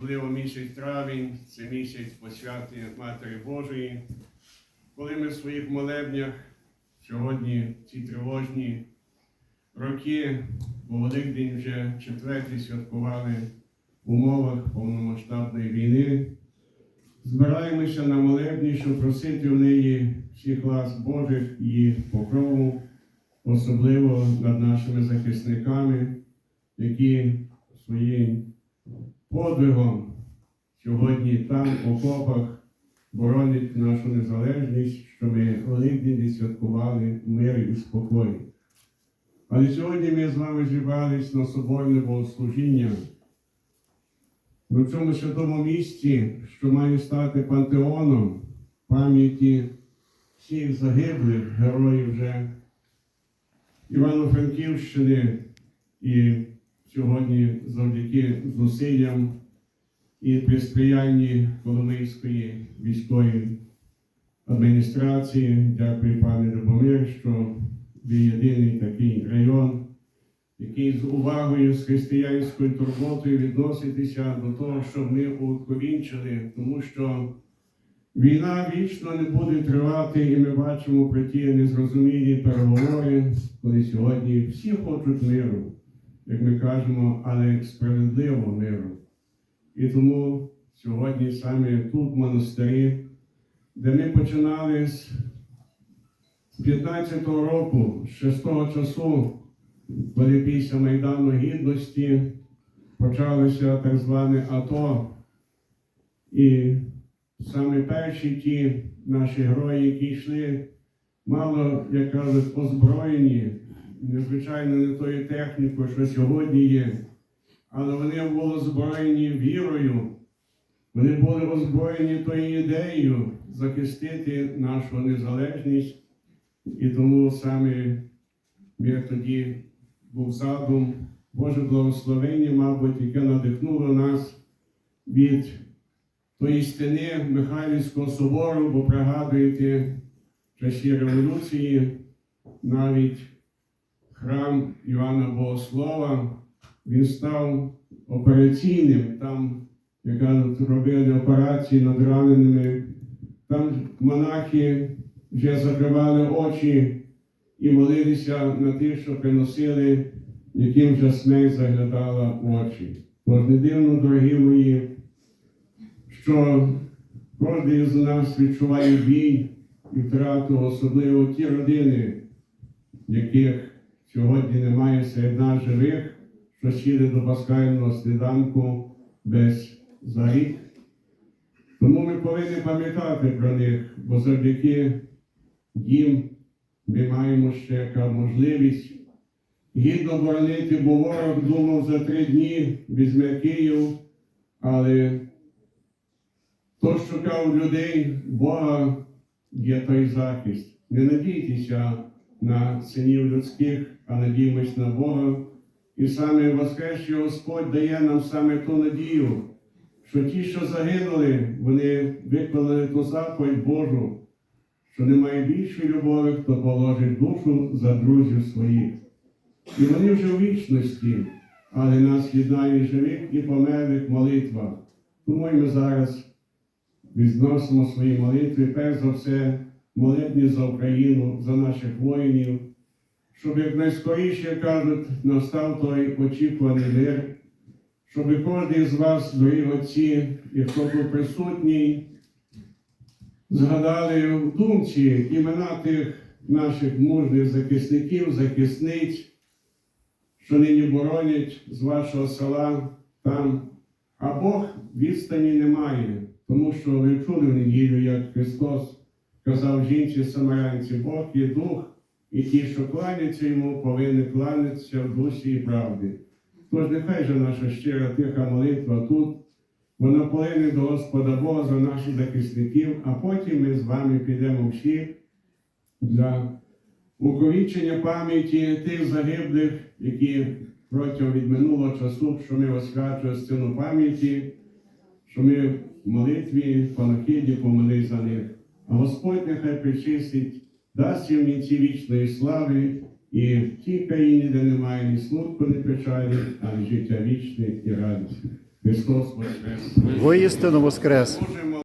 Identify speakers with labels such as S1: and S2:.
S1: Особливо місяць травень, це місяць посвяти Матері Божої, коли ми в своїх молебнях сьогодні ці тривожні роки, бо Великдень вже четвертий святкували в умовах повномасштабної війни, збираємося на молебні, щоб просити в неї всіх лас Божих і покрову, особливо над нашими захисниками, які своїм подвигом сьогодні там, в окопах, боронять нашу незалежність, щоб ми відсвяткували в мирі і спокої. Але сьогодні ми з вами зібрались на соборне богослужіння на цьому святому місці, що має стати пантеоном пам'яті всіх загиблих героїв вже Івано-Франківщини і сьогодні завдяки зусиллям і при сприянні Коломийської військової адміністрації, дякую пане Любомир, що ви єдиний такий район, який з увагою, з християнською турботою відноситися до того, щоб ми увіковінчили, тому що війна вічно не буде тривати, і ми бачимо про ті незрозумілі переговори, коли сьогодні всі хочуть миру як ми кажемо, але справедливо миру. І тому сьогодні саме тут, в монастирі, де ми починали з 15-го року, з 6-го часу, коли після Майдану Гідності почалося так зване АТО. І саме перші ті наші герої, які йшли, мало, як кажуть, озброєні, незвичайно не тою технікою, що сьогодні є, але вони були озброєні вірою, вони були озброєні тою ідеєю захистити нашу незалежність. І тому саме як тоді був задум Боже благословення, мабуть, яке надихнуло нас від тої стіни Михайлівського собору, бо пригадуєте часі революції навіть храм Івана Богослова, він став операційним. Там, як робили операції над раненими. Там монахи вже закривали очі і молилися на тих, що приносили, яким вже смерть заглядала в очі. Тож не дивно, дорогі мої, що кожен з нас відчуває бій і втрату, особливо ті родини, яких Сьогодні немає серед нас живих, що сіли до пасхального сніданку без зарік. Тому ми повинні пам'ятати про них, бо завдяки їм ми маємо ще яка можливість гідно боронити, бо ворог думав за три дні візьме Київ, але хто шукав людей, Бога є той захист. Не надійтеся на синів людських, а надіємось на Бога. І саме Воскресший Господь дає нам саме ту надію, що ті, що загинули, вони виконали ту заповідь Божу, що немає більшої любові, хто положить душу за друзів своїх. І вони вже в вічності, але нас єднає живих і померлих молитва. Тому ми зараз відносимо свої молитви, перш за все, молитві за Україну, за наших воїнів, щоб якнайскоріше, як кажуть, настав той очікуваний мир, щоб кожен з вас, дорогі отці, і хто був присутній, згадали в думці імена тих наших мужних захисників, захисниць, що нині боронять з вашого села там. А Бог відстані немає, тому що ви чули в неділю, як Христос казав жінці самарянці, Бог є дух, і ті, що кланяться йому, повинні кланятися в дусі і правді. Тож нехай же наша щира тиха молитва тут, вона полине до Господа Бога за наших захисників, а потім ми з вами підемо всі для уковічення пам'яті тих загиблих, які протягом від минулого часу, що ми освячуємо сцену пам'яті, що ми в молитві панахиді помолись за них. А Господь нехай причистить, дасть їм вінці вічної слави і в тій країні, де немає ні смутку, ні печалі, а життя вічне і радість. Христос Воскрес!
S2: Воістину воскрес!